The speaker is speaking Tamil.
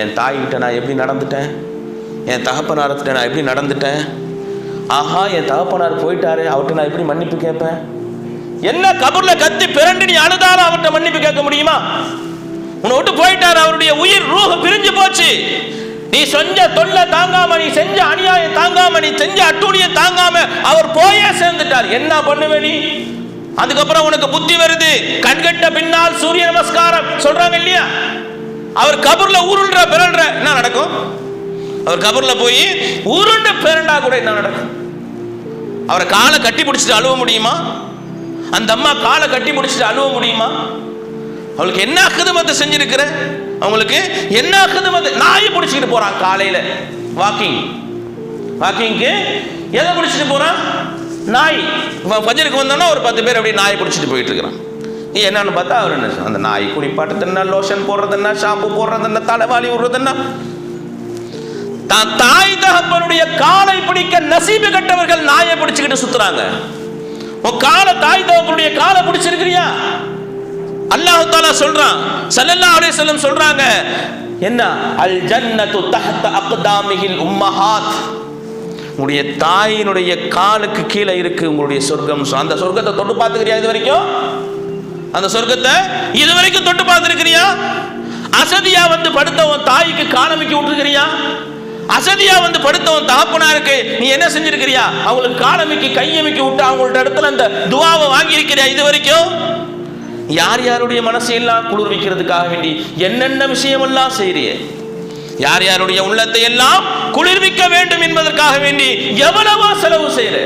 என் தாய்கிட்ட நான் எப்படி நடந்துட்டேன்? என் தகப்பனார்கிட்ட நான் எப்படி நடந்துட்டேன்? ஆஹா என் தகப்பனார் போயிட்டாரு அவர்கிட்ட நான் எப்படி மன்னிப்பு கேட்பேன்? என்ன கபூர்ல கத்தி பிறண்டு நீ அழுதாலும் அவர்கிட்ட மன்னிப்பு கேட்க முடியுமா? உன்னை விட்டு போயிட்டாரு அவருடைய உயிர் ரூஹ பிரிஞ்சு போச்சு. நீ செஞ்ச தொல்லை தாங்காம நீ செஞ்ச அநியாயம் தாங்காம நீ செஞ்ச அட்டூழியம் தாங்காம அவர் போயே சேர்ந்துட்டார். என்ன பண்ணுவே நீ? அதுக்கப்புறம் உனக்கு புத்தி வருது. கண்கட்ட பின்னால் சூரிய நமஸ்காரம். சொல்றாங்க இல்லையா? அவர் கபர்ல உருள்ற பிறல்ற என்ன நடக்கும்? அவர் கபர்ல போய் உருண்ட பிறண்டா கூட என்ன நடக்கும்? அவரை காலை கட்டி பிடிச்சிட்டு அழுவ முடியுமா? அந்த அம்மா காலை கட்டி பிடிச்சிட்டு அழுவ முடியுமா? அவளுக்கு என்ன அகதமத்தை செஞ்சிருக்கிற? அவங்களுக்கு என்ன அகதமத்தை நாயை பிடிச்சிட்டு போறான் காலையில. வாக்கிங். வாக்கிங்க்கு எதை பிடிச்சிட்டு போறான்? நாய். பஞ்சருக்கு ஃபஜருக்கு வந்தோன்னா ஒரு பத்து பேர் அப்படியே நாயை பிடிச்சிட்டு போயிட்டு இருக்கிறான். என்னன்னு பார்த்தா அவர் என்ன அந்த நாய் குளிப்பாட்டுறது என்ன லோஷன் போடுறது என்ன ஷாம்பு போடுறது என்ன தலைவாலி விடுறது என்ன? தான் தாய் தகப்பனுடைய காலை பிடிக்க நசீபு கட்டவர்கள் நாயை பிடிச்சுக்கிட்டு சுத்துறாங்க. உன் காலை தாய் தகப்பனுடைய காலை பிடிச்சிருக்கிறியா? அல்லாஹ் தாலா சொல்றான் சல்லல்லா அலே செல்லம் சொல்றாங்க என்ன? அல் ஜன்னத்து தஹ்த அக்தாமிகில் உம்மஹாத். உங்களுடைய தாயினுடைய காலுக்கு கீழே இருக்கு உங்களுடைய சொர்க்கம். அந்த சொர்க்கத்தை தொட்டு பார்த்துக்கிறியா இது வரைக்கும்? அந்த சொர்க்கத்தை இது வரைக்கும் தொட்டு பார்த்துருக்கிறியா? அசதியா வந்து படுத்த உன் தாய்க்கு காலமிக்கி விட்டுருக்கிறியா? அசதியா வந்து படுத்த உன் தகப்பனாருக்கு நீ என்ன செஞ்சிருக்கிறியா? அவங்களுக்கு காலமிக்கி கையமிக்கி விட்டு அவங்கள்ட்ட இடத்துல அந்த துவாவை வாங்கி இருக்கிறியா இது வரைக்கும் யார் யாருடைய மனசையெல்லாம் குளிர்விக்கிறதுக்காக வேண்டி என்னென்ன விஷயமெல்லாம் செய்கிறியே யார் யாருடைய உள்ளத்தை எல்லாம் குளிர்விக்க வேண்டும் என்பதற்காக வேண்டி எவ்வளவோ செலவு செய்யற